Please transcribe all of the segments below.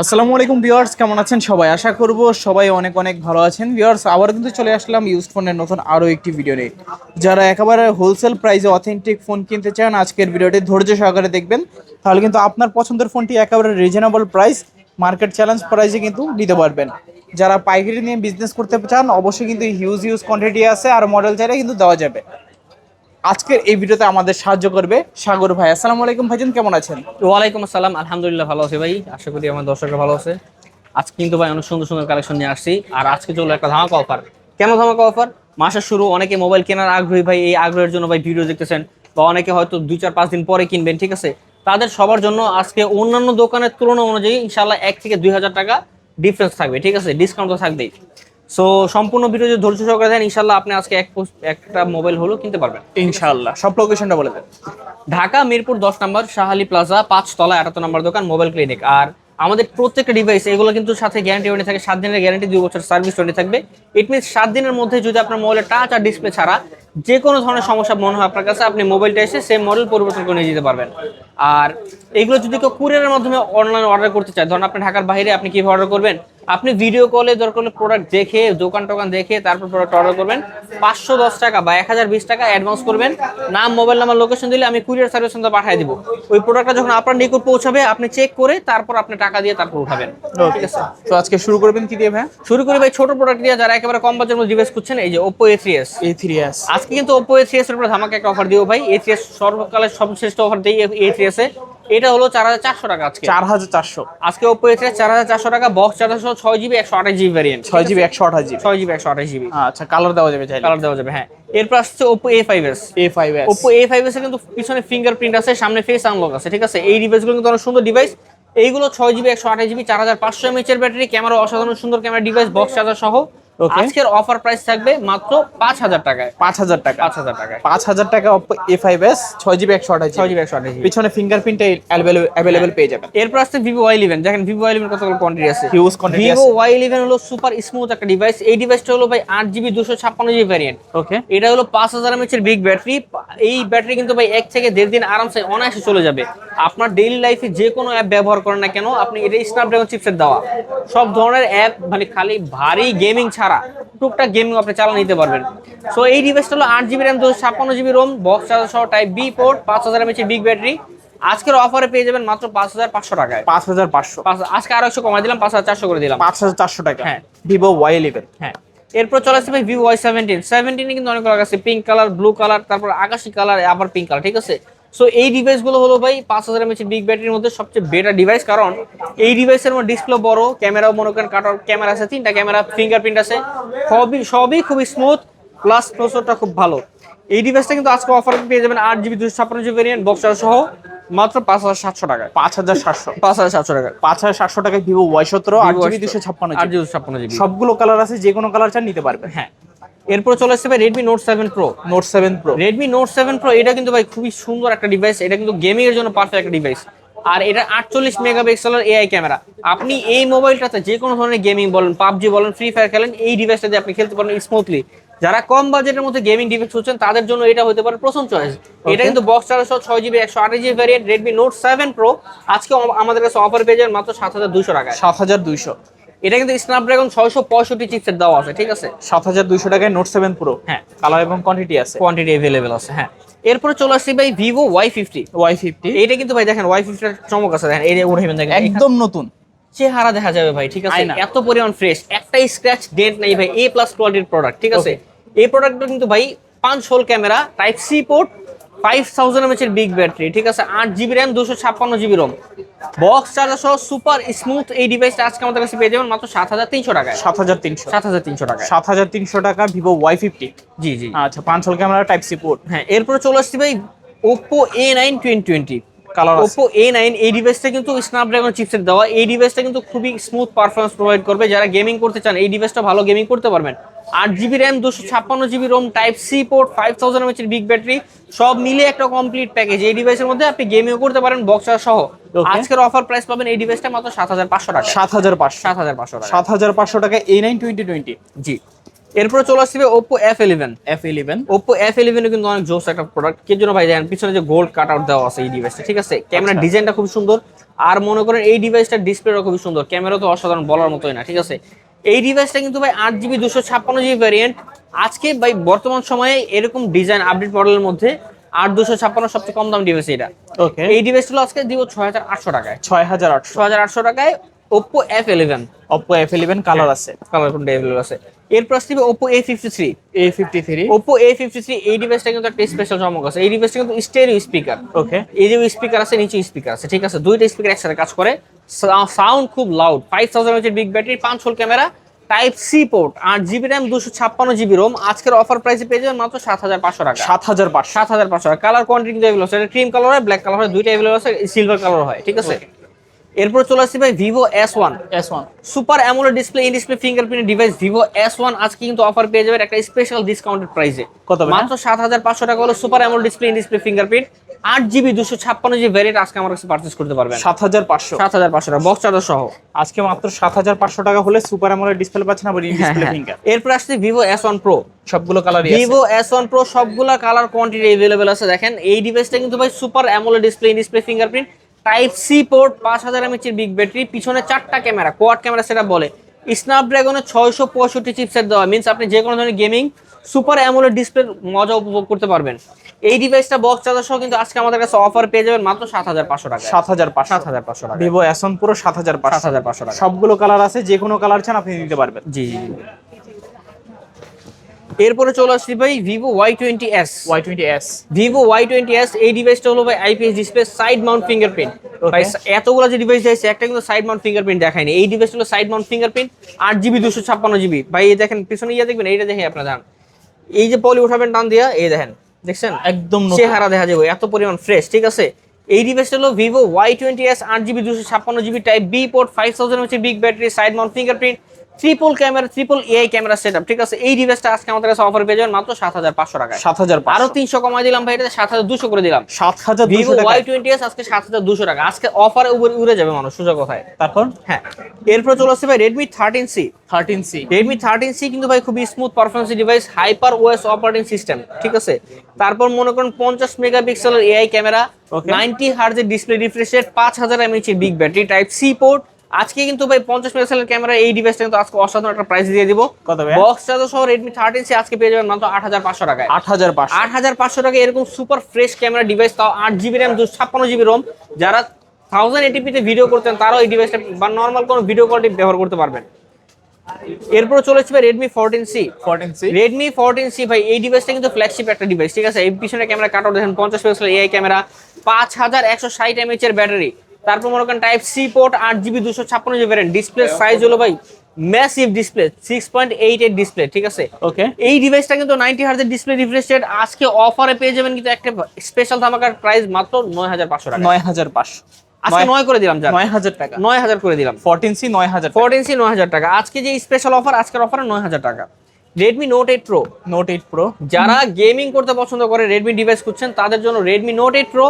আসসালামু আলাইকুম ভিউয়ার্স, কেমন আছেন সবাই? আশা করব সবাই অনেক অনেক ভালো আছেন। ভিউয়ার্স আবার কিন্তু চলে আসলাম ইউজ ফোনের নতুন আরও একটি ভিডিও নিয়ে। যারা একেবারে হোলসেল প্রাইসে অথেন্টিক ফোন কিনতে চান, আজকের ভিডিওটি ধৈর্য সহকারে দেখবেন। তাহলে কিন্তু আপনার পছন্দের ফোনটি একেবারে রিজনেবল প্রাইস মার্কেট চ্যালেঞ্জ প্রাইসে কিন্তু নিতে পারবেন। যারা পাইকারি নিয়ে বিজনেস করতে চান, অবশ্যই কিন্তু হিউজ হিউজ কোয়ান্টিটি আছে আর মডেল চাইলে কিন্তু দেওয়া যাবে। আজকের এই ভিডিওতে আমাদের সাহায্য করবে সাগর ভাই। আসসালামু আলাইকুম ভাইজান, কেমন আছেন? ওয়ালাইকুম আসসালাম, আলহামদুলিল্লাহ ভালো আছি ভাই। আশা করি আমার দর্শকরা ভালো আছে। আজকে কিন্তু ভাই অনেক সুন্দর সুন্দর কালেকশন নিয়ে আসছি। আর আজকে চলো একটা ধামাকা অফার কেন ধামাকা অফার মাসের শুরু, অনেকে মোবাইল কেনার আগ্রহী ভাই, এই আগ্রহের জন্য ভাই ভিডিও দেখতেছেন। বা অনেকে হয়তো দুই চার পাঁচ দিন পরে কিনবেন, ঠিক আছে? তাদের সবার জন্য আজকে অন্যান্য দোকানের তুলনা অনুযায়ী ইনশাল্লাহ এক থেকে দুই হাজার টাকা ডিফারেন্স থাকবে, ঠিক আছে? ডিসকাউন্ট তো থাকবেই। সো সম্পূর্ণ ভিডিও যদি ধৈর্য সহকারে দেন ইনশাল্লাহ আপনি আজকে এক একটা মোবাইল হলো কিনতে পারবেন। ইনশাআল্লাহ। সব লোকেশনটা বলে দেন। ঢাকা মিরপুর দশ নম্বর শাহালি প্লাজা পাঁচ তলা আটাত্তর নম্বর দোকান মোবাইল ক্লিনিক আর আমাদের প্রত্যেকটা ডিভাইস এগুলো কিন্তু সাথে গ্যারান্টি ওয়ারেন্টি থাকে সাত দিনের গ্যারান্টি দুই বছর সার্ভিস ওয়ারেন্টি থাকবে। ইট মিনস সাত দিনের মধ্যে যদি আপনার মোবাইলে টাচ আর ডিসপ্লে ছাড়া যে কোনো ধরনের সমস্যা মনে হয় আপনার কাছে আপনি মোবাইলটা এসে সেম মডেল পরিবর্তন করে নিয়ে যেতে পারবেন। আর এগুলো যদি কেউ কুরিয়ারের মাধ্যমে অনলাইন অর্ডার করতে চায় ধরুন আপনি ঢাকার বাইরে আপনি কীভাবে অর্ডার করবেন? আপনি ভিডিও কলে দরকার হলে প্রোডাক্ট দেখে দোকান টোকান দেখে তারপর প্রোডাক্ট অর্ডার করবেন। পাঁচশো দশ টাকা বা এক হাজার বিশ টাকা অ্যাডভান্স করবেন। নাম মোবাইল নাম্বার লোকেশন দিলে আমি কুরিয়ার সার্ভিস সেন্টার পাঠিয়ে দিব। ওই প্রোডাক্টটা যখন আপনার নিকট পৌঁছাবে আপনি চেক করে তারপর আপনি টাকা দিয়ে তারপর উঠাবেন। ঠিক আছে? তো আজকে শুরু করবেন কি দিয়ে ভাই? শুরু করি ভাই ছোট প্রোডাক্ট দিয়ে যারা একেবারে কম বাজারের মধ্যে ডিভাইস খুঁজছেন এই যে Oppo A three S A three S আজকে কিন্তু ওপো এ থ্রি এস এর উপরে ধামাকা একটা অফার দিও ভাই। এ থ্রি এস সর্বকালের সর্বশ্রেষ্ঠ অফার দিই এ থ্রি এস এ। এটা হলো চার হাজার চারশো টাকা আজকে। চার হাজার চারশো। আজকে ওপো এ থ্রি চার হাজার চারশো টাকা বক্স চারশো ছয় জিবি একশো আঠাশ জিবি ভ্যারিয়েন্ট ছয় জিবি একশো আঠাশ জিবি ছয় জিবি একশো আঠাশ জিবি আচ্ছা কালার দেওয়া যাবে কালার দেওয়া যাবে হ্যাঁ। এরপর আসছে Oppo A five S A five S Oppo A five S কিন্তু পিছনে ফিঙ্গারপ্রিন্ট আছে সামনে ফেস আনলক আছে ঠিক আছে? এই ডিভাইসগুলো কিন্তু অনেক সুন্দর ডিভাইস এইগুলো ছয় জিবি একশো আঠাশ জিবি চার হাজার পাঁচশো এমএচ এর ব্যাটারি ক্যামেরা অসাধারণ সুন্দর ক্যামেরা ডিভাইস বক্স চার্জার সহ. আজকের অফার প্রাইস থাকবে মাত্র পাঁচ হাজার টাকায়। পাঁচ হাজার টাকা। পাঁচ হাজার টাকায়। পাঁচ হাজার টাকা এ ফাইভ এস ছয় জিবি একশো আঠাশ ছয় জিবি একশো আঠাশ পিছনে ফিঙ্গারপ্রিন্ট অ্যাভেলেবেল পেয়ে যাবেন। এরপর আসছে ভিভো ওয়াই ইলেভেন দেখেন ভিভো ওয়াই ইলেভেন কতগুলো কোয়ান্টিটি আছে? Huge quantity Vivo. Y eleven হলো সুপার স্মুথ একটা ডিভাইস এই ডিভাইসটা হলো ভাই আট জিবি দুশো ছাপ্পান্ন জিবি ভ্যারিয়েন্ট ওকে এটা হলো পাঁচ হাজার এমএচ এর বিগ ব্যাটারি এই ব্যাটারি কিন্তু ভাই এক থেকে দেড় দিন আরামসে অনায়াসে চলে যাবে। আপনার ডেইলি লাইফে যে কোনো অ্যাপ ব্যবহার করেন না কেন আপনি এটা স্ন্যাপড্রাগন চিপসেট দেওয়া। সব ধরনের অ্যাপ মানে খালি ভারী গেমিং ছাড়া টুকটাক গেমিং আপনি চালা নিতে পারবেন। সো এই ডিভাইসটা হলো আট জিবি র্যাম দুশো ছাপ্পান্ন জিবি রোম বক্স চার্জার সহ টাইপ বি পোর্ট পাঁচ হাজার এমএচ বিগ ব্যাটারি আজকের অফারে পেয়ে যাবেন মাত্র পাঁচ হাজার পাঁচশো টাকায়। পাঁচ হাজার পাঁচশো। পাঁচ- আজকে আরও একশো কমাই দিলাম পাঁচ হাজার চারশো করে দিলাম। পাঁচ হাজার চারশো টাকা। হ্যাঁ। ভিভো ওয়াই ইলেভেন হ্যাঁ। এরপর চলে আসছে ভাই ভিভো ওয়াই সেভেন্টিন সেভেন্টিনে কিন্তু অনেক কালার আছে। পিঙ্ক কালার ব্লু কালার তারপর আকাশি কালার আবার পিঙ্ক কালার ঠিক আছে? সো এই ডিভাইসগুলো হলো ভাই পাঁচ হাজার এমএচ বিগ ব্যাটারির মধ্যে সবচেয়ে বেটার ডিভাইস কারণ এই ডিভাইসের মধ্যে ডিসপ্লে বড় ক্যামেরাও মনে করেন কাটার ক্যামেরা আছে তিনটা ক্যামেরা ফিঙ্গারপ্রিন্ট আছে। সবই সবই খুবই স্মুথ প্লাস প্রসেসরটা খুব ভালো। এই ডিভাইসটা কিন্তু আজকে অফার পেয়ে যাবেন আট জিবি দুশো ছাপ্পান্ন জিবি ভেরিয়েন্ট বক্সার সহ মাত্র পাঁচ হাজার সাতশো টাকায়। পাঁচ হাজার সাতশো। পাঁচ হাজার সাতশো টাকা পাঁচ হাজার সাতশো টাকায় ভিভো ওয়াই সতেরো আট জিবি দুশো ছাপ্পান্ন আট জিবি জিবি ছাপ্পান্ন জিবি সবগুলো কালার আছে যে কোনো কালার চান নিতে পারবেন। হ্যাঁ। এরপর চলে আসছে ভাই Redmi Note seven Pro Note seven Pro Redmi Note seven Pro এটা কিন্তু ভাই খুবই সুন্দর একটা ডিভাইস এটা কিন্তু গেমিং এর জন্য পারফেক্ট একটা ডিভাইস আর এটা আটচল্লিশ মেগাপিক্সেলের এআই ক্যামেরা। আপনি এই মোবাইলটাতে যে কোনো ধরনের গেমিং বলেন পাবজি বলেন ফ্রি ফায়ার খেলেন এই ডিভাইসটা দিয়ে আপনি খেলতে পারেন স্মুথলি যারা কম বাজেটের মধ্যে গেমিং ডিভাইস খুঁজছেন তাদের জন্য এটা হতে পারে প্রথম চয়েস এটা কিন্তু বক্স চারশো ছয় জিবি একশো আঠাশ GB variant Redmi Note seven Pro আজকে আমাদের কাছে অফার পেয়ে যাবেন মাত্র সাত হাজার দুশো টাকায়। সাত হাজার দুইশো। এটা কিন্তু স্ন্যাপড্রাগন ছয়শো পঁয়ষট্টি চিপসেট দেওয়া আছে ঠিক আছে? সাত হাজার দুইশো টাকায় নোট সেভেন প্রো হ্যাঁ। কালার এবং কোয়ান্টিটি আছে। কোয়ান্টিটি অ্যাভেলেবেল আছে হ্যাঁ। এরপরে চলে আসছি ভাই Vivo Y fifty Y fifty এইটা কিন্তু ভাই দেখেন ওয়াই ফিফটির চমক আছে দেখেন। যে উঠাইবেন দেখেন একদম নতুন। চেহারা দেখা যাবে ভাই ঠিক আছে? এত পরিমাণ ফ্রেশ একটাই স্ক্র্যাচ ডেন্ট নাই ভাই এ প্লাস কোয়ালিটির প্রোডাক্ট ঠিক আছে? এই প্রোডাক্টটা কিন্তু ভাই পাঁচ hole camera type C port five thousand mAh এর বিগ ব্যাটারি ঠিক আছে? আট জিবি র্যাম দুশো ছাপ্পান্ন জিবি রোম বক্স চার্জার সহ সুপার স্মুথ এই ডিভাইসটা আজকে আমাদের কাছে পেয়ে যাবেন মাত্র সাত হাজার তিনশো টাকায়। সাত হাজার তিনশো। সাত হাজার তিনশো টাকায়। সাত হাজার তিনশো টাকা Vivo Y fifty G G. আচ্ছা পাঁচ hole camera type C port হ্যাঁ এরপরে চলে আসছি ভাই Oppo A nine twenty twenty colour Oppo A nine এই ডিভাইসটা কিন্তু স্ন্যাপড্রাগন চিপসেট দেওয়া। এই ডিভাইসটা কিন্তু খুবই স্মুথ পারফরমেন্স প্রোভাইড করবে। যারা গেমিং করতে চান এই ডিভাইসটা ভালো গেমিং করতে পারবেন। আট জিবি র্যাম দুশো ছাপ্পান্ন GB ROM type C port five thousand mAh big battery সব মিলে একটা কমপ্লিট প্যাকেজ এই ডিভাইসের মধ্যে আপনি গেমিংও করতে পারেন বক্সার সহ. আজকের অফার প্রাইস পাবেন এই ডিভাইসটা মাত্র সাত হাজার পাঁচশো টাকা। সাত হাজার পাঁচশো। সাত হাজার পাঁচশো টাকা। সাত হাজার পাঁচশো টাকা A nine twenty twenty G. এরপরে চলে আসবে Oppo F eleven F eleven Oppo F ইলেভেনও কিন্তু অনেক জোস একটা প্রোডাক্ট কি জন্য ভাই দেখেন পিছনে যে গোল্ড কাট আউট দেওয়া আছে এই ডিভাইসটা ঠিক আছে? ক্যামেরা আচ্ছা। ডিজাইনটা খুব সুন্দর। আর মনে করেন এই ডিভাইসটার ডিসপ্লেটা খুবই সুন্দর। ক্যামেরা তো অসাধারণ বলার মতোই না ঠিক আছে? এই ডিভাইসটা কিন্তু ভাই আট জিবি দুশো ছাপ্পান্ন জিবি ভ্যারিয়েন্ট আজকে ভাই বর্তমান সময়ে এরকম ডিজাইন আপডেট মডেলের মধ্যে আট দুশো ছাপ্পান্ন সবচেয়ে কম দাম ডিভাইস এটা। ওকে এই ডিভাইসগুলো আজকে দিব ছয় হাজার আটশো টাকায়। ছয় হাজার আটশো। ছয় হাজার আটশো টাকায় Oppo F eleven Oppo F eleven colour আছে। কালার অ্যাভেলেবল আছে। এরপর আসছে Oppo A fifty three A fifty three Oppo A fifty three এই ডিভাইসটা কিন্তু একটা স্পেশাল চমক আছে। এই ডিভাইসটা কিন্তু স্টেরিও স্পিকার ওকে এই যে স্পিকার আছে নিচে স্পিকার আছে ঠিক আছে? দুইটা স্পিকার একসাথে কাজ করে। সাউন্ড খুব লাউড ফাইভ থাউজেন্ড এমএচের বিগ ব্যাটারি পাঁচ hole camera type C port আট জিবি র্যাম দুশো ছাপ্পান্ন জিবি রোম আজকের অফার প্রাইসে পেয়ে যাবেন মাত্র সাত হাজার পাঁচশো টাকা। সাত হাজার পাঁচশো। সাত হাজার পাঁচশো টাকা। কালার কোয়ান্টিটি কিন্তু এগুলো আছে। ক্রিম কালার হয় ব্ল্যাক কালার হয় দুইটা এগুলো আছে সিলভার কালার হয় ঠিক আছে? এরপর চলে আসছি ভাই Vivo S one S one super AMOLED display in display fingerprint device Vivo S one আজকে কিন্তু অফার পেয়ে যাবেন একটা স্পেশাল ডিসকাউন্টেড প্রাইসে কত মাত্র সাত হাজার পাঁচশো টাকা হলো super AMOLED display in display fingerprint আট জিবি দুশো ছাপ্পান্ন জিবি ভ্যারিয়েন্ট আজকে আমার কাছে পারচেস করতে পারবেন। সাত হাজার পাঁচশো। সাত হাজার পাঁচশো। টাকা বক্স চার্জার সহ। আজকে মাত্র সাত হাজার পাঁচশো টাকা হলে সুপার অ্যামোলেড ডিসপ্লে পাচ্ছেন আবার ডিসপ্লে। ফিঙ্গার এরপর আসছে ভিভো এস ওয়ান প্রো সবগুলো কালারই আছে। ভিভো এস ওয়ান প্রো সবগুলা কালার কোয়ান্টিটি এভেলেবেল আছে। দেখেন এই ডিভাইসটা কিন্তু ভাই super AMOLED display display fingerprint type C port পাঁচ হাজার এমএচের বিগ ব্যাটারি পিছনে চারটা ক্যামেরা কোয়াড ক্যামেরা সেটা বলে। স্ন্যাপড্রাগনের ছয়শো পঁয়ষট্টি চিপসেট দেওয়া। মিনস আপনি যে কোনো ধরনের গেমিং সুপার অ্যামোলেড ডিসপ্লের মজা উপভোগ করতে পারবেন। এই ডিভাইসটা বক্স চার্জার সহ কিন্তু আজকে আমাদের কাছে অফার পেয়ে যাবেন মাত্র সাত হাজার পাঁচশো টাকা সাত হাজার পাঁচশো। সাত হাজার পাঁচশো টাকা সাত হাজার সাত হাজার পাঁচশো টাকা সবগুলো কালার আছে যে কোনো কালার চান আপনি নিতে পারবেন। জি জি জি। এরপরে চলে আসছি ভাই Vivo Y twenty S Y twenty S Vivo Y twenty S এই ডিভাইসটা হলো ভাই IPS display side mount fingerprint ভাই এতগুলো যে ডিভাইস আছে একটা কিন্তু সাইড মাউন্ট ফিঙ্গারপ্রিন্ট দেখায়নি। এই ডিভাইস হলো সাইড মাউন্ট ফিঙ্গারপ্রিন্ট আট জিবি দুশো ছাপ্পান্ন জিবি ভাই এই দেখেন পিছনে ইয়ে দেখবেন এইটা দেখেন আপনারা দেখেন এই যে পলি উঠাবেন টান দিয়া এই দেখেন। দেখছেন? একদম চেহারা দেখা যাবে এত পরিমাণ ফ্রেশ ঠিক আছে? এই ডিভাইসটা হলো ভিভো ওয়াই টোয়েন্টি এস আট জিবি দুশো ছাপ্পান্ন GB type B port five thousand হচ্ছে big battery side mount fingerprint triple camera triple AI camera set ঠিক আছে? এই ডিভাইসটা আজকে আমাদের কাছে অফার পেয়ে যাবেন মাত্র সাত হাজার পাঁচশো টাকা সাত হাজার আরও আরও তিনশো কমাই দিলাম ভাই এটা সাত হাজার দুশো করে দিলাম। সাত হাজার টাকা ওয়াই টোয়েন্টি এস আজকে সাত হাজার দুশো টাকা। আজকে অফারে উপরে উড়ে যাবে মানুষ সুযোগ কথায়? তারপর? হ্যাঁ। এরপর চলে আসছে ভাই Redmi thirteen C thirteen C Redmi thirteen C কিন্তু ভাই খুবই smooth performance device Hyper OS operating system ঠিক আছে? তারপর মনে করেন পঞ্চাশ মেগাপিক্সেলের এআই ক্যামেরা Okay. নাইনটি হার্জের ডিসপ্লে রিফ্রেশ রেট পাঁচ হাজার mAh big battery type C port আজকে কিন্তু ভাই পঞ্চাশ মেগাপিক্সেলের ক্যামেরা এই ডিভাইসটা কিন্তু আজকে অসাধারণ একটা প্রাইস দিয়ে দিব। কত? বক্স চার্জার সহ রেডমি থার্টিন সি আজকে পেয়ে যাবেন মাত্র আট হাজার পাঁচশো টাকায়। আট হাজার পাঁচশো। আট হাজার পাঁচশো টাকা এরকম সুপার ফ্রেশ ক্যামেরা ডিভাইস তাও আট জিবি র্যাম দুশো ছাপ্পান্ন জিবি রোম যারা থাউজেন্ড এটিপিতে ভিডিও করতেন তারাও এই ডিভাইসটা বা নর্মাল কোনো ভিডিও কোয়ালিটি ব্যবহার করতে পারবেন। এরপর চলে আসবে Redmi fourteen C fourteen C Redmi fourteen C ভাই এই ডিভাইসটা কিন্তু ফ্ল্যাগশিপ একটা ডিভাইস ঠিক আছে? এই পিছনে ক্যামেরা কাট আউট দেখেন পঞ্চাশ পিক্সেল এআই ক্যামেরা পাঁচ হাজার একশো ষাট এমএচ এর ব্যাটারি তারপর মনে করেন টাইপ সি পোর্ট আট জিবি দুশো ছাপ্পান্ন জিবি ভ্যারিয়েন্ট ডিসপ্লে সাইজ হলো ভাই massive display six point eight eight display ঠিক আছে? ওকে এই ডিভাইসটা কিন্তু নাইনটি হার্জের ডিসপ্লে রিফ্রেশ রেট আজকে অফারে পেয়ে যাবেন কিন্তু একটা স্পেশাল ধামাকার প্রাইস মাত্র নয় হাজার পাঁচশো টাকা। নয় হাজার পাঁচশো। আজকে নয় করে দিলাম নয় হাজার টাকা। নয় হাজার করে দিলাম। ফোরটিন সি নয় হাজার ফোরটিন সি নয় হাজার টাকা। আজকে যে স্পেশাল অফার আজকের অফারে নয় হাজার টাকা। Redmi Note eight Pro Note eight Pro যারা গেমিং করতে পছন্দ করে রেডমি ডিভাইস খুঁজছেন তাদের জন্য রেডমি নোট এইট প্রো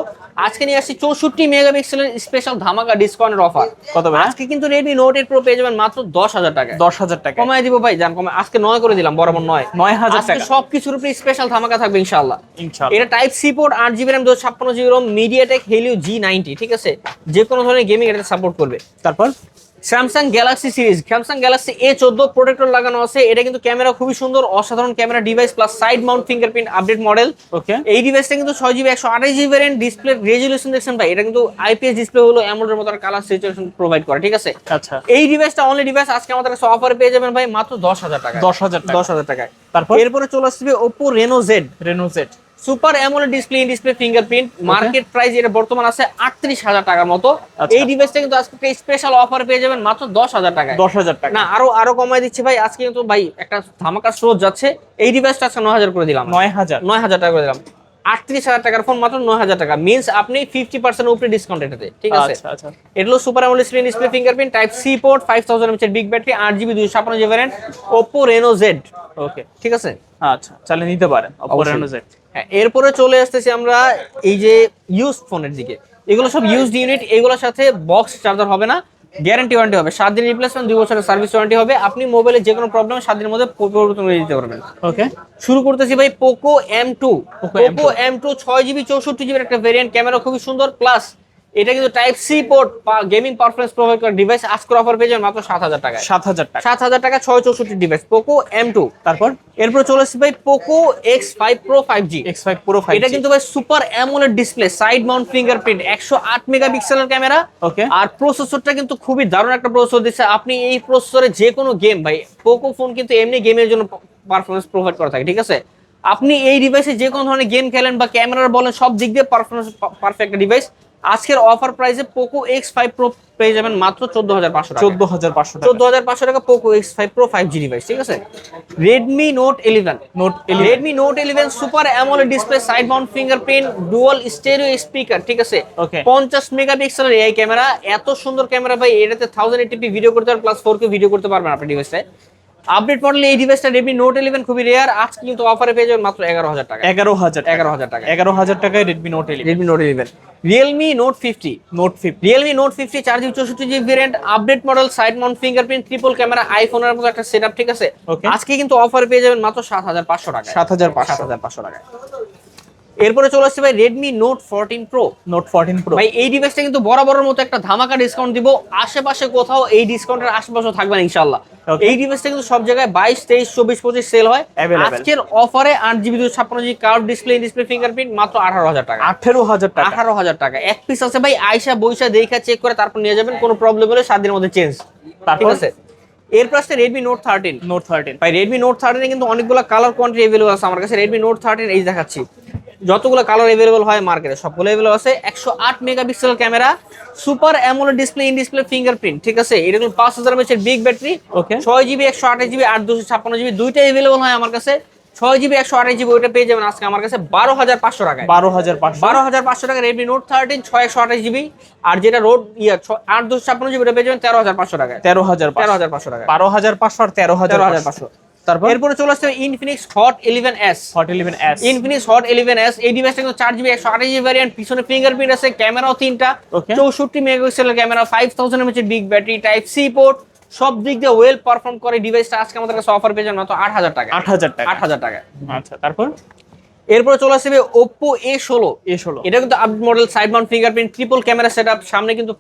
আজকে নিয়ে আসছি চৌষট্টি মেগাপিক্সেলের স্পেশাল ধামাকা ডিসকাউন্টের অফার কত ভাই? আজকে কিন্তু রেডমি নোট এইট প্রো পেয়ে যাবেন মাত্র দশ হাজার টাকা দশ হাজার টাকা কমায় দিব ভাই জান কমায়। আজকে নয় করে দিলাম বরাবর নয়। নয় হাজার টাকা। সবকিছুর উপরে স্পেশাল ধামাকা থাকবে ইনশাল্লাহ এটা টাইপ সি পোর্ট আট জিবি র্যাম দুশো ছাপ্পান্ন GB ROM MediaTek Helio G ninety ঠিক আছে? যে কোনো ধরনের গেমিং এটা সাপোর্ট করবে। তারপর? Samsung Galaxy series Samsung Galaxy A চোদ্দ প্রোটেক্টর লাগানো আছে। এটা কিন্তু ক্যামেরা খুবই সুন্দর অসাধারণ camera device plus side mount fingerprint update model okay এই ডিভাইসটা কিন্তু ছয় জিবি একশো আঠাশ জিবি ভ্যারিয়েন্ট ডিসপ্লে রেজুলেশন দেখছেন ভাই? এটা কিন্তু আইপিএস ডিসপ্লে হলো অ্যামোলের মতো কালার সিচুয়েশন প্রোভাইড করে ঠিক আছে? আচ্ছা। এই ডিভাইসটা অনলি ডিভাইস আজকে আমাদের কাছে অফার পেয়ে যাবেন ভাই মাত্র দশ হাজার টাকা দশ হাজার দশ হাজার টাকায়। তারপর? এরপরে চলে আসবে Oppo Reno Z Reno Z super AMOLED display in display fingerprint market price এটা বর্তমান আছে আটত্রিশ হাজার টাকার মতো। আচ্ছা। এই ডিভাইসটা কিন্তু আজকে স্পেশাল অফার পেয়ে যাবেন মাত্র দশ হাজার টাকা দশ হাজার টাকা না আরও আরও কমাই দিচ্ছি ভাই। আজকে কিন্তু ভাই একটা ধামাকা স্রোত যাচ্ছে। এই ডিভাইসটা আজকে নয় হাজার করে দিলাম। নয় হাজার। নয় হাজার টাকা করে দিলাম। আটত্রিশ হাজার টাকার ফোন মাত্র নয় হাজার টাকা। মিনস আপনি ফিফটি পার্সেন্ট উপরে ডিসকাউন্ট এটাতে। ঠিক আছে? আচ্ছা আচ্ছা। এটা হলো super AMOLED screen display fingerprint type C port five thousand এমএচের big battery আট জিবি দুশো ছাপ্পান্ন GB variant Oppo Reno Z okay ঠিক আছে? আচ্ছা চালিয়ে নিতে পারেন ওপো রেনো জেড এরপরে চলে আসতেছি আমরা এই যে ইউজ ফোনের দিকে। এগুলো সব ইউজ ইউনিট এগুলোর সাথে বক্স চার্জার হবে না গ্যারান্টি ওয়ারেন্টি হবে। সাত দিন রিপ্লেসমেন্ট দুই বছরের সার্ভিস ওয়ারেন্টি হবে। আপনি মোবাইলে যে কোনো প্রবলেম সাত দিনের মধ্যে পরিবর্তন করে দিতে পারবেন। ওকে শুরু করতেছি ভাই Poco M two Poco M two ছয় জিবি চৌষট্টি জিবির একটা ভেরিয়েন্ট ক্যামেরা খুবই সুন্দর প্লাস এটা কিন্তু type C port gaming performance provide করা ডিভাইস আজকের অফার পেয়ে যাবেন মাত্র সাত হাজার টাকায়। সাত হাজার টাকা। সাত হাজার টাকা ছয় চৌষট্টি ডিভাইস পোকো এম টু তারপর? এরপর চলে আসছে ভাই Poco X five Pro five G X five Pro five এটা কিন্তু ভাই super AMOLED display side mount fingerprint একশো আট মেগাপিক্সেলের ক্যামেরা ওকে আর প্রসেসরটা কিন্তু খুবই দারুণ একটা প্রসেসর দিচ্ছে। আপনি এই প্রসেসরে যে কোনো গেম ভাই পোকো ফোন কিন্তু এমনি গেমের জন্য পারফরমেন্স প্রোভাইড করা থাকে ঠিক আছে? আপনি এই ডিভাইসে যে কোনো ধরনের গেম খেলেন বা ক্যামেরার বলেন সব দিক দিয়ে পারফরমেন্স পারফেক্ট ডিভাইস আজকের অফার প্রাইসে পোকো এক্স ফাইভ প্রো পেয়ে যাবেন মাত্র চোদ্দ হাজার পাঁচশো চোদ্দ হাজার পাঁচশো চোদ্দ হাজার পাঁচশো টাকা Poco X five Pro five G device ঠিক আছে? Redmi Note eleven Note Redmi Note eleven super AMOLED display side mount fingerprint dual stereo speaker ঠিক আছে? Okay. পঞ্চাশ মেগাপিক্সেলের এই ক্যামেরা এত সুন্দর ক্যামেরা ভাই এটাতে থাউজেন্ড এইটিপি ভিডিও করতে পারবেন প্লাস ফোর কে ভিডিও করতে পারবেন আপনার ডিভাইসে আপডেট মডেল এই ডিভাইসটা রেডমি নোট ইলেভেন খুবই রেয়ার আজকে কিন্তু অফারে পেয়ে যাবেন মাত্র এগারো হাজার টাকা এগারো হাজার এগারো হাজার টাকা এগারো হাজার টাকায় Redmi Note eleven Redmi Note eleven Realme Note fifty Note fifty Realme Note fifty চার জিবি চৌষট্টি GB variant update model side mount fingerprint triple camera আইফোনের মতো একটা সেটআপ ঠিক আছে? আজকে কিন্তু অফারে পেয়ে যাবেন মাত্র সাত হাজার পাঁচশো টাকা সাত হাজার সাত পাঁচশো হাজার পাঁচশো টাকা এরপরে চলে আসছে ভাই Redmi Note fourteen Pro Note fourteen Pro ভাই এই ডিভাইসটা কিন্তু বরাবরের মতো একটা ধামাকা ডিসকাউন্ট দিব। আশেপাশে কোথাও এই ডিসকাউন্টের আশেপাশে থাকবে না ইনশাল্লাহ এই ডিভাইসটা কিন্তু সব জায়গায় বাইশ তেইশ চব্বিশ পঁচিশ সেল হয়। আজকের অফারে আট জিবি দুশো ছাপ্পান্ন GB curve display display fingerprint মাত্র আঠারো হাজার টাকা। আঠেরো হাজার টাকা। আঠারো হাজার টাকা। এক পিস আছে ভাই আয়সা বৈশা দেখা চেক করে তারপর নিয়ে যাবেন কোনো প্রবলেম হলে সাত দিনের মধ্যে চেঞ্জ ঠিক আছে? এরপর আসছে Redmi Note thirteen Note thirteen ভাই রেডমি নোট থার্টিনে কিন্তু অনেকগুলো কালার কোয়ান্টিটি অ্যাভেলেবল আছে আমার কাছে। রেডমি নোট থার্টিন এই দেখাচ্ছি। যতগুলো কালার অ্যাভেলেবল হয় মার্কেটে সবগুলো অ্যাভেলেবল আছে। একশো আট megapixel camera super AMOLED display in display fingerprint ঠিক আছে? কিন্তু পাঁচ হাজার এমএচের বিগ ব্যাটারি. ছয় জিবি একশো আঠাশ জিবি আট দুশো ছাপ্পান্ন জিবি দুইটা অ্যাভেলেবল হয় আমার কাছে। ছয় জিবি একশো আঠাশ জিবি ওইটা পেয়ে যাবেন আজকে আমার কাছে বারো হাজার পাঁচশো টাকায়। বারো হাজার পাঁচশো? বারো হাজার পাঁচশো টাকা রেডমি নোট থার্টিন ছয় একশো আঠাশ জিবি আর যেটা রোড ইয়া ছ- আট দুশো ছাপ্পান্ন জিবি ওটা পেয়ে যাবেন তেরো হাজার পাঁচশো টাকায়। তেরো হাজার তেরো হাজার পাঁচশো টাকা বারো হাজার পাঁচশো আর তেরো হাজার তেরো হাজার পাঁচশো। তারপর? এরপরে চলে আসছে Infinix Hot eleven S Hot eleven S Infinix Hot eleven S এই ডিভাইসটা কিন্তু চার জিবি একশো আঠাশ জিবি ভ্যারিয়েন্ট পিছনে ফিঙ্গারপ্রিন্ট আছে ক্যামেরাও তিনটা. চৌষট্টি মেগাপিক্সেলের camera five thousand এমএচের big battery type C port সব দিক দিয়ে ওয়েল পারফর্ম করে ডিভাইসটা আজকে আমাদের কাছে অফার পেয়ে যান মাত্র আট হাজার টাকা আট হাজার টাকা আট হাজার টাকা আচ্ছা তারপর? এরপরে চলে আসবে ওপো এ ষোলো। এ ষোলো। এটা কিন্তু up model side mount fingerprint triple camera setup সামনে কিন্তু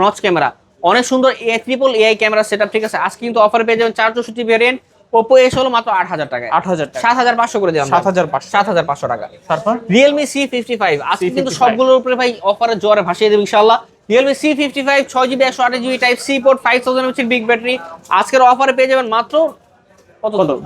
নচ ক্যামেরা অনেক সুন্দর এ ট্রিপল এআই ক্যামেরা সেটআপ ঠিক আছে? আজকে কিন্তু অফার পেয়ে যাবেন চার চৌষট্টি ভ্যারিয়েন্ট ওপো এস হলো মাত্র আট হাজার টাকা আট হাজার সাত হাজার পাঁচশো করে দিলাম সাত হাজার পাঁচশো। সাত হাজার পাঁচশো টাকা। তারপর? রিয়েলমি সি ফিফটি ফাইভ আজকে কিন্তু C55 সবগুলোর উপরে ভাই অফারের ভাসিয়ে দেবে ইনশাল্লাহ রিয়েলমি সি ফিফটি ফাইভ ছয় জিবি একশো আঠাশ GB type C port five thousand এমএচের big battery আজকের অফারে পেয়ে যাবেন মাত্র?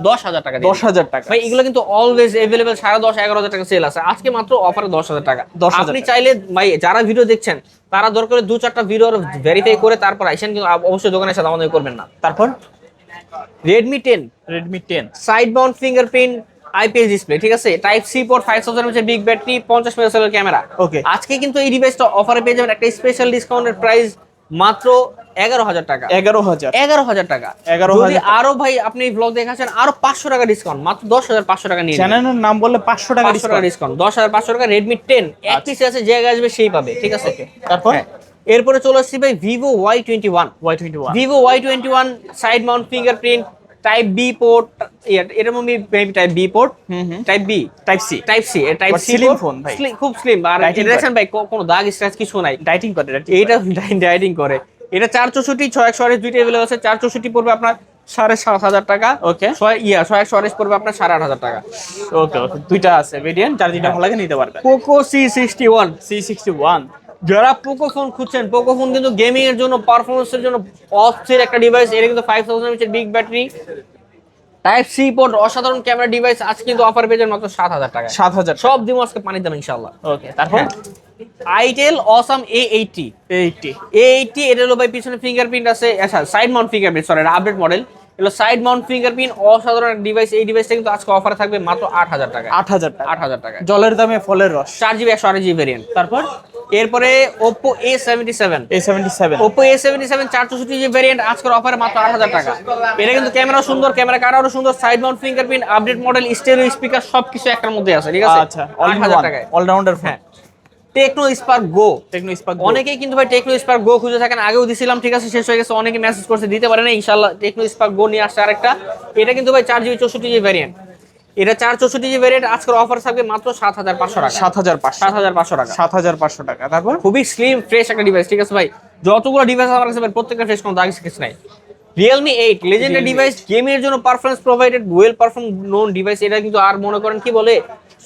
দশ হাজার টাকা দশ হাজার টাকা। ভাই এগুলো কিন্তু অলওয়েজ এভেলেবেল সাড়ে দশ এগারো হাজার টাকা সেল আছে। আজকে মাত্র অফারে দশ হাজার টাকা। 10,000 আপনি চাইলে ভাই যারা ভিডিও দেখছেন তারা দরকার দু চারটা ভিডিও ভেরিফাই করে তারপর আইসেন কিন্তু অবশ্যই দোকানে এসে দামাদামি করবেন না। তারপর? Redmi ten Redmi ten side mount fingerprint IPS display ঠিক আছে? Type C port five thousand হচ্ছে বিগ ব্যাটারি পঞ্চাশ মেগাপিক্সেলের ক্যামেরা। ওকে আজকে কিন্তু এই ডিভাইসটা অফারে পেয়ে যাবেন একটা স্পেশাল ডিসকাউন্টের প্রাইস মাত্র এগারো হাজার টাকা। এগারো হাজার। এগারো হাজার টাকা। 11,000 যদি আরও ভাই আপনি ব্লগ দেখাচ্ছেন আরও পাঁচশো টাকা ডিসকাউন্ট মাত্র দশ হাজার পাঁচশো টাকা নিয়ে। চ্যানেলের নাম বললে পাঁচশো টাকা টাকা ডিসকাউন্ট দশ হাজার পাঁচশো টাকা রেডমি টেন এক পিস আছে যে আসবে সেই পাবে ঠিক আছে? তারপর? হ্যাঁ। এরপরে চলে আসছি ভাই Vivo Y twenty one Y twenty one Vivo Y twenty one side mount fingerprint type B port এর মধ্যে maybe type B port hmm. Hmm type B type C type C type C slim phone ভাই। খুব slim আর Lighting ভাই কোনো দাগ scratch কিছু নাই। ডাইটিং করে এইটা ডাইটিং করে। এটা চার চৌষট্টি ছয় একশো আড়াইশ দুইটা অ্যাভেলেবল আছে। চার চৌষট্টি পড়বে আপনার সাড়ে সাত হাজার টাকা। ওকে ছয় ইয়া ছয় একশো আড়াইশ পড়বে আপনার সাড়ে আট হাজার টাকা। ওকে ওকে দুইটা আছে ভেরিয়েন্ট চার দিনটা ভালো লাগে নিতে পারবে Poco C sixty one C sixty one যারা পোকো ফোন খুঁজছেন পোকো ফোন কিন্তু গেমিং এর জন্য পারফরমেন্সের জন্য অস্থির একটা ডিভাইস এটা কিন্তু five thousand এমএচের big battery type C port অসাধারণ ক্যামেরা ডিভাইস আজকে কিন্তু অফার পেয়ে যাবেন মাত্র সাত হাজার টাকা সাত হাজার সব দিব আজকে পানি দাম ইনশাল্লাহ ওকে তারপর? Itel awesome A eighty eighty A eighty এটা হলো ভাই পিছনে ফিঙ্গারপ্রিন্ট আছে। আচ্ছা side mount fingerprint sorry update model এগুলো সাইড মাউন্ট ফিঙ্গারপ্রিন্ট অসাধারণ ডিভাইস এই ডিভাইসটা কিন্তু আজকে অফারে থাকবে মাত্র আট হাজার টাকা আট হাজার টাকা। আট হাজার টাকা জলের দামে ফলের রস। চার জিবি একশো আট জিবি ভেরিয়েন্ট তারপর এরপরে Oppo A seventy seven A seventy seven Oppo A seventy seven চার চৌষট্টি জিবি ভেরিয়েন্ট আজকের অফারে মাত্র আট হাজার টাকা। এটা কিন্তু ক্যামেরা সুন্দর ক্যামেরা কাটারও সুন্দর side mount fingerprint update model stereo speaker সবকিছু একটার মধ্যে আছে ঠিক আছে? আচ্ছা আট হাজার টাকায়। অলরাউন্ডার হ্যাঁ। Tecno Spark Go Tecno Spark অনেকেই কিন্তু ভাই টেকনো স্পার্ক গো খুঁজে থাকেন। আগেও দিছিলাম ঠিক আছে? শেষ হয়ে গেছে অনেকে মেসেজ করছে দিতে পারে না ইনশাল্লাহ টেকনো স্পার্ক গো নিয়ে আসছে আরেকটা। এটা কিন্তু ভাই চার জিবি চৌষট্টি জিবি ভ্যারিয়েন্ট এটা চার চৌষট্টি জিবি ভ্যারিয়েন্ট আজকের অফার থাকবে মাত্র সাত হাজার পাঁচশো টাকা। সাত হাজার পাঁচশো। সাত হাজার পাঁচশো টাকা। সাত হাজার পাঁচশো টাকা। তারপর? খুবই স্লিম ফ্রেশ একটা ডিভাইস ঠিক আছে ভাই? যতগুলো ডিভাইস আমার কাছে প্রত্যেকটা ফ্রেশ কোনো দাগ কিছু নাই। রিয়েলমি এইট লেজেন্ডারি ডিভাইস গেমের জন্য performance provided well perform known device এটা কিন্তু আর মনে করেন কি বলে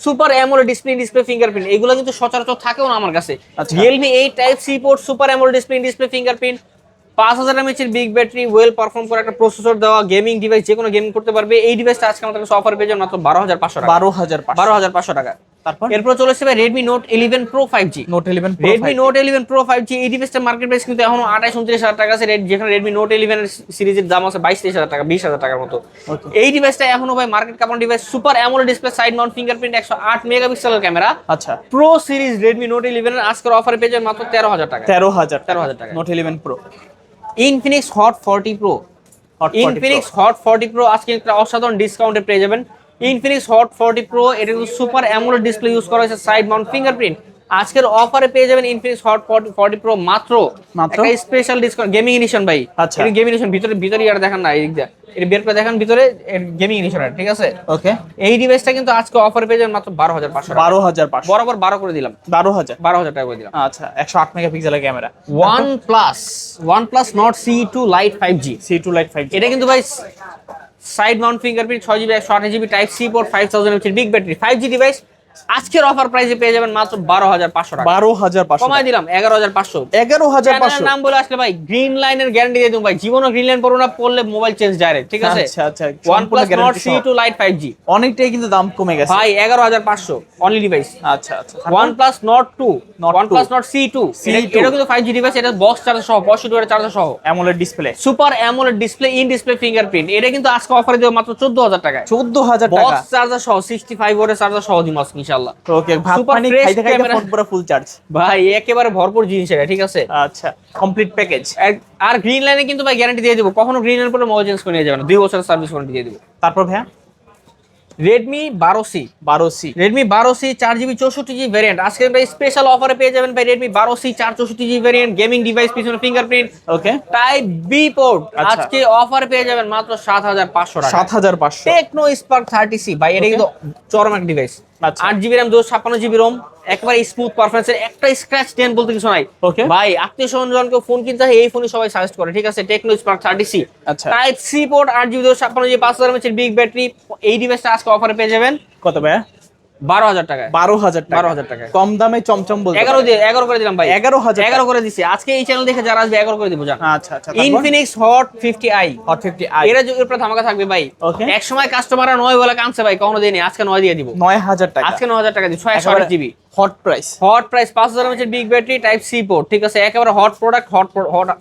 super AMOLED display display fingerprint এগুলো কিন্তু সচরাচর থাকেও না আমার কাছে। Realme eight type C port super AMOLED display display fingerprint পাঁচ হাজার এমএচের বিগ ব্যাটারি ওয়েল পারফর্ম করে একটা প্রসেসর দেওয়া গেমিং ডিভাইস যে কোনো গেমিং করতে পারবে। এই ডিভাইসটা আজকে আমাদের কাছে অফার পেয়ে যাবেন মাত্র বারো হাজার পাঁচশো বারো হাজার বারো হাজার পাঁচশো টাকা। তারপর? এরপর চলে এই ডিভাইসটা মার্কেট প্রাইস কিন্তু এখনও হাজার টাকা আছে। সিরিজের দাম আছে হাজার টাকা বিশ হাজার টাকার মতো. এই ডিভাইসটা এখনও ভাই market কাপানো device super AMOLED display side mount fingerprint মেগাপিক্সেলের ক্যামেরা আচ্ছা। Pro series Redmi Note eleven আজকের অফারে পেয়ে যাবেন মাত্র তেরো হাজার টাকা। তেরো হাজার 13,000 টাকা। Note eleven Pro Infinix Hot forty Pro Infinix Hot forty Pro আজকে একটা অসাধারণ ডিসকাউন্টে পেয়ে যাবেন। ইনফিনিক্স হট ফর্টি প্রো এটা কিন্তু সুপার অ্যামোলেড ডিসপ্লে ইউজ করা হয়েছে সাইড মাউন্ট ফিঙ্গারপ্রিন্ট আজকের অফারে পেয়ে যাবেন ইনফিনিক্স হট ফর্টি প্রো মাত্র মাত্র? একটা স্পেশাল ডিসকাউন্ট গেমিং এডিশন ভাই। আচ্ছা। গেমিং এডিশন ভিতরে ভিতরে আর দেখান না এই দিক দিয়ে। এটা বের করে দেখান ভিতরে গেমিং এডিশন ঠিক আছে? ওকে। এই ডিভাইসটা কিন্তু আজকে অফারে পেয়ে যাবেন মাত্র বারো হাজার পাঁচশো বারো হাজার পাঁচশো। বরাবর বারো করে দিলাম। বারো হাজার। বারো হাজার টাকা করে দিলাম। আচ্ছা একশো আট মেগাপিক্সেলের camera. One Plus One Plus Nord C two Lite five G C two Lite five এটা কিন্তু ভাই সাইড মাউন্ট ফিঙ্গারপ্রিন্ট ছয় জিবি একশো আঠাশ GB type C port five thousand big battery five G device আজকের অফার প্রাইসে পেয়ে যাবেন মাত্র বারো হাজার পাঁচশো টাকা। বারো হাজার পাঁচশো কমাই দিলাম এগারো হাজার পাঁচশো। এগারো হাজার পাঁচশো। নাম বলে আসলে ভাই গ্রিন লাইনের গ্যারান্টি দিয়ে দেবো ভাই। জীবনও গ্রিন লাইন পড়ো না পড়লে মোবাইল চেঞ্জ ডাইরেক্ট ঠিক আছে? আচ্ছা আচ্ছা One Plus Nord C two Lite five G অনেকটাই কিন্তু দাম কমে গেছে। ভাই এগারো হাজার পাঁচশো অনলি ডিভাইস আচ্ছা আচ্ছা। One Plus Nord two One Plus Nord C two C2 এটা কিন্তু ফাইভ জি ডিভাইস এটা বক্স চার্জার সহ পঁয়ষট্টি ওয়াটের চার্জার সহ। AMOLED display super AMOLED display in display fingerprint এটা কিন্তু আজকে অফারে দেবো মাত্র চোদ্দ হাজার টাকায়। চোদ্দ হাজার টাকা। বক্স চার্জার সহ সিক্সটি ফাইভ ওয়াটের চার্জার সহ দিমাস ওকে ভাত পানি খাইতে খাইতে ফোন পুরো ফুল চার্জ ভাই একেবারে ভরপুর জিনিস এটা ঠিক আছে? আচ্ছা কমপ্লিট প্যাকেজ আর- গ্রিন লাইনে কিন্তু ভাই গ্যারান্টি দিয়ে দেবো। কখনো গ্রিন লাইন পরে মোবাইল চেঞ্জ করে নিয়ে যাবে না। দুই বছরের সার্ভিস ওয়ারেন্টি দিয়ে দেবো। তারপর ভাইয়া? রেডমি বারো সি বারো সি রেডমি বারো সি চার জিবি চৌষট্টি জিবি ভ্যারিয়েন্ট আজকে ভাই স্পেশাল অফারে পেয়ে যাবেন ভাই রেডমি বারো সি চার চৌষট্টি জিবি ভ্যারিয়েন্ট গেমিং ডিভাইস পিছনে fingerprint okay type B port. আজকে অফারে পেয়ে যাবেন মাত্র সাত হাজার পাঁচশো সাত হাজার পাঁচশো। টেকনো স্পার্ক থার্টি সি ভাই এটা কিন্তু চরম একটা ডিভাইস। আট জিবি র্যাম দুশো ছাপ্পান্ন জিবি রোম একবারে স্মুথ পারফরমেন্স একটা স্ক্র্যাচ টেন বলতে কিছু নাই। ওকে ভাই আত্মীয় স্বজনকে ফোন কিনতে চাই এই ফোনই সবাই সাজেস্ট করে ঠিক আছে? টেকনো স্মার্ট থার্টি সি আচ্ছা। টাইপ সি পোর্ট আট জিবি দুশো ছাপ্পান্ন জিবি পাঁচ হাজার বিগ ব্যাটারি এই ডিভাইসটা আজকে অফারে পেয়ে যাবেন। কত ভাইয়া? বারো হাজার টাকা বারো হাজার বারো হাজার টাকা কম দামে চমচম বলতে এগারো দিয়ে এগারো করে দিলাম ভাই। 11,000 এগারো করে দিছি। আজকে এই চ্যানেল দেখে যারা আসবে এগারো করে দিব জান। আচ্ছা আচ্ছা Infinix Hot fifty i Hot fifty i এরা যুগের পর ধামাকা থাকবে ভাই। এক সময় কাস্টমাররা নয় বলে কামছে ভাই কখনো দিইনি আজকে নয় দিয়ে দিব। নয় হাজার টাকা। আজকে নয় হাজার টাকা দিই ছয় একশো GB hot price hot price পাঁচ হাজার এমএচের big battery type C port ঠিক আছে? একেবারে hot product hot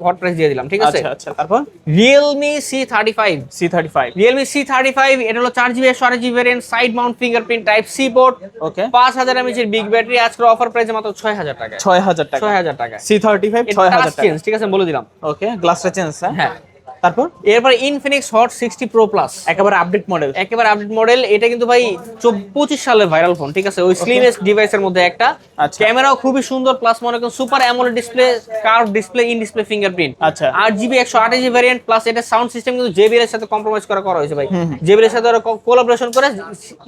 hot price দিয়ে দিলাম ঠিক আছে? আচ্ছা আচ্ছা তারপর? Realme C thirty five C thirty five Realme C thirty five এটা হলো চার জিবি একশো আট GB variant side mount fingerprint type C port okay পাঁচ হাজার এমএচের বিগ ব্যাটারি আজকের অফার প্রাইসে মাত্র ছয় হাজার টাকা ছয় হাজার টাকা। ছয় হাজার টাকা সি থার্টি ফাইভ ছয় হাজার ঠিক আছে? বলে দিলাম। ওকে গ্লাসটা চেঞ্জ হ্যাঁ? হ্যাঁ। তারপর? এরপরে Infinix Hot sixty Pro plus একেবারে আপডেট মডেল একেবারে আপডেট মডেল এটা কিন্তু ভাই পঁচিশ সালের ভাইরাল ফোন ঠিক আছে? ওই স্লিমেস্ট ডিভাইসের মধ্যে একটা। আচ্ছা। ক্যামেরাও খুবই সুন্দর প্লাস মনে করেন super AMOLED display curve display in display fingerprint আচ্ছা। আট জিবি একশো জিবি ভ্যারিয়েন্ট প্লাস এটা সাউন্ড সিস্টেম কিন্তু জেবিএল এর সাথে কম্প্রোমাইজ করা করা হয়েছে ভাই। জেবিএল এর সাথে কোলাবোরেশন করে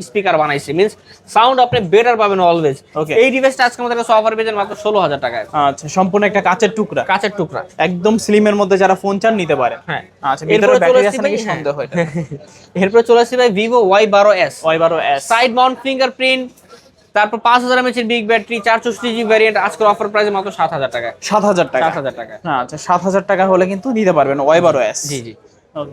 স্পিকার বানাইছে। মিন্স সাউন্ড আপনি বেটার পাবেন অলওয়েজ Okay. এই ডিভাইসটা আজকে আমাদের কাছে অফার পেয়েছেন মাত্র ষোলো হাজার টাকায়। আচ্ছা সম্পূর্ণ একটা কাচের টুকরা। কাঁচের টুকরা। একদম স্লিমের মধ্যে যারা ফোন চান নিতে পারে হ্যাঁ। আচ্ছা ভিতরে ব্যাটারি আছে নাকি হ্যাঁ। সন্দেহ এটা এরপরে চলে আসছি ভাই ভিভো ওয়াই বারো এস ওয়াই বারো এস সাইড মাউন্ট ফিঙ্গারপ্রিন্ট তারপর পাঁচ হাজার এমএচের বিগ ব্যাটারি চার চৌষট্টি জিবি ভ্যারিয়েন্ট আজকের অফার প্রাইস মাত্র সাত হাজার টাকায় সাত হাজার টাকা। সাত হাজার টাকা। হ্যাঁ, আচ্ছা সাত হাজার টাকা হলে কিন্তু দিতে পারবেন ওয়াই বারো এস জি জি।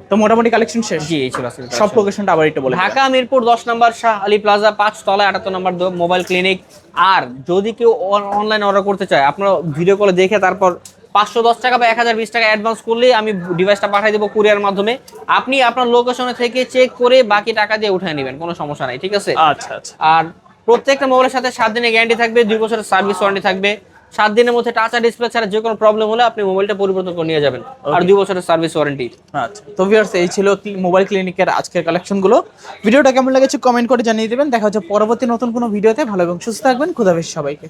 তো মোটামুটি কালেকশন শেষ? জি এই ছিল সব। লোকেশনটা আবার একটু বলে। ঢাকা মিরপুর দশ নম্বর শাহ আলী প্লাজা পাঁচ তলায় আটাত্তর নম্বর মোবাইল ক্লিনিক আর যদি কেউ অনলাইন অর্ডার করতে চায় আপনারা ভিডিও কলে দেখে তারপর পাঁচশো দশ টাকা বা এক হাজার বিশ টাকা অ্যাডভান্স করলে আমি ডিভাইসটা পাঠিয়ে দেবো কুরিয়ার মাধ্যমে। আপনি আপনার লোকেশনে থেকে চেক করে বাকি টাকা দিয়ে উঠে নেবেন কোনো সমস্যা নাই ঠিক আছে? আচ্ছা আচ্ছা। আর প্রত্যেকটা মোবাইলের সাথে সাত দিনের গ্যারান্টি থাকবে দুই বছরের সার্ভিস ওয়ারেন্টি থাকবে। সাত দিনের মধ্যে টাচ আর ডিসপ্লে ছাড়া যে কোনো প্রবলেম হলে আপনি মোবাইলটা পরিবর্তন করে নিয়ে যাবেন আর দুই বছরের সার্ভিস ওয়ারেন্টি আচ্ছা তো ভিউয়ার্স এই ছিল মোবাইল ক্লিনিকের আজকের কালেকশনগুলো ভিডিওটা কেমন লেগেছে কমেন্ট করে জানিয়ে দেবেন। দেখা হচ্ছে পরবর্তী নতুন কোনো ভিডিওতে। ভালো এবং সুস্থ থাকবেন। খুদাবেশ সবাইকে।